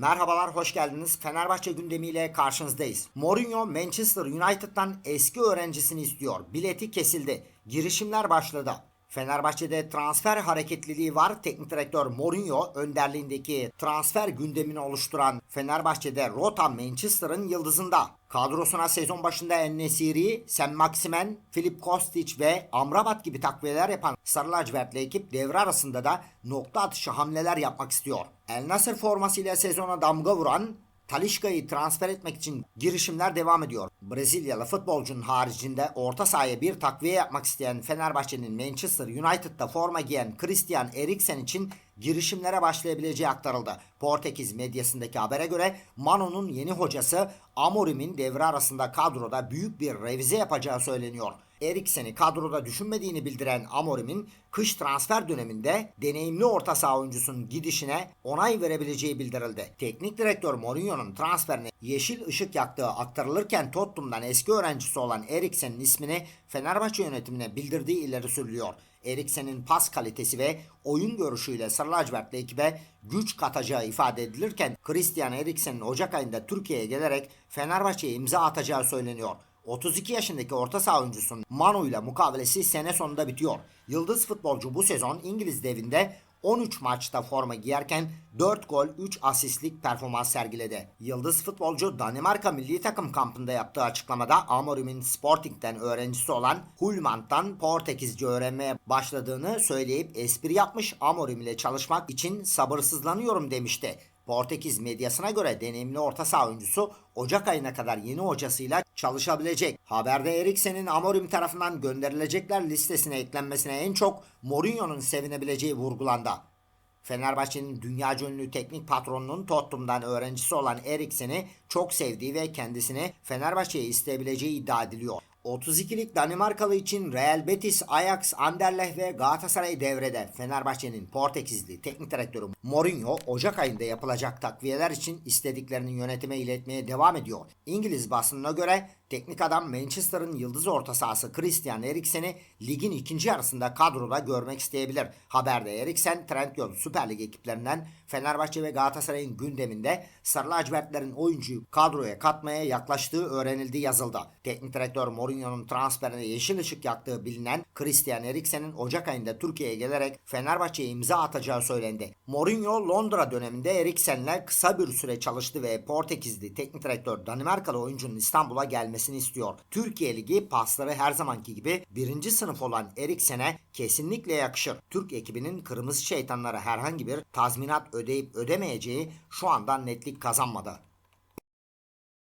Merhabalar, hoş geldiniz. Fenerbahçe gündemiyle karşınızdayız. Mourinho Manchester United'dan eski öğrencisini istiyor. Bileti kesildi. Girişimler başladı. Fenerbahçe'de transfer hareketliliği var. Teknik direktör Mourinho önderliğindeki transfer gündemini oluşturan Fenerbahçe'de rota Manchester'ın yıldızında. Kadrosuna sezon başında En-Nesyri, Sen Maximen, Filip Kostic ve Amrabat gibi takviyeler yapan Sarı Lacivertli ekip devre arasında da nokta atışı hamleler yapmak istiyor. El Nasır formasıyla sezona damga vuran Talişka'yı transfer etmek için girişimler devam ediyor. Brezilyalı futbolcunun haricinde orta sahaya bir takviye yapmak isteyen Fenerbahçe'nin Manchester United'da forma giyen Christian Eriksen için girişimlere başlayabileceği aktarıldı. Portekiz medyasındaki habere göre Mano'nun yeni hocası Amorim'in devre arasında kadroda büyük bir revize yapacağı söyleniyor. Eriksen'i kadroda düşünmediğini bildiren Amorim'in kış transfer döneminde deneyimli orta saha oyuncusunun gidişine onay verebileceği bildirildi. Teknik direktör Mourinho'nun transferine yeşil ışık yaktığı aktarılırken Tottenham'dan eski öğrencisi olan Eriksen'in ismini Fenerbahçe yönetimine bildirdiği ileri sürülüyor. Eriksen'in pas kalitesi ve oyun görüşüyle Sarı Lacivertli ekibe güç katacağı ifade edilirken Christian Eriksen'in Ocak ayında Türkiye'ye gelerek Fenerbahçe'ye imza atacağı söyleniyor. 32 yaşındaki orta saha oyuncusunun Manu ile mukavelesi sene sonunda bitiyor. Yıldız futbolcu bu sezon İngiliz devinde 13 maçta forma giyerken 4 gol 3 asistlik performans sergiledi. Yıldız futbolcu Danimarka milli takım kampında yaptığı açıklamada Amorim'in Sporting'den öğrencisi olan Hulmant'tan Portekizce öğrenmeye başladığını söyleyip espri yapmış Amorim ile çalışmak için sabırsızlanıyorum demişti. Portekiz medyasına göre deneyimli orta saha oyuncusu Ocak ayına kadar yeni hocasıyla çalışabilecek. Haberde Eriksen'in Amorim tarafından gönderilecekler listesine eklenmesine en çok Mourinho'nun sevinebileceği vurgulandı. Fenerbahçe'nin dünyaca ünlü teknik patronunun Tottenham'dan öğrencisi olan Eriksen'i çok sevdiği ve kendisini Fenerbahçe'ye isteyebileceği iddia ediliyor. 32'lik Danimarkalı için Real Betis, Ajax, Anderlecht ve Galatasaray devrede. Fenerbahçe'nin Portekizli teknik direktörü Mourinho Ocak ayında yapılacak takviyeler için istediklerini yönetime iletmeye devam ediyor. İngiliz basınına göre teknik adam Manchester'ın yıldız orta sahası Christian Eriksen'i ligin ikinci yarısında kadroda görmek isteyebilir. Haberde Eriksen Trendyol Süper Lig ekiplerinden Fenerbahçe ve Galatasaray'ın gündeminde Sarı Lacivertlerin oyuncuyu kadroya katmaya yaklaştığı öğrenildi yazıldı. Teknik direktör Mourinho'nun transferine yeşil ışık yaktığı bilinen Christian Eriksen'in Ocak ayında Türkiye'ye gelerek Fenerbahçe'ye imza atacağı söylendi. Mourinho Londra döneminde Eriksen'le kısa bir süre çalıştı ve Portekizli teknik direktör Danimarkalı oyuncunun İstanbul'a gelmesini istiyor. Türkiye Ligi pasları her zamanki gibi birinci sınıf olan Eriksen'e kesinlikle yakışır. Türk ekibinin kırmızı şeytanlara herhangi bir tazminat ödeyip ödemeyeceği şu anda netlik kazanmadı.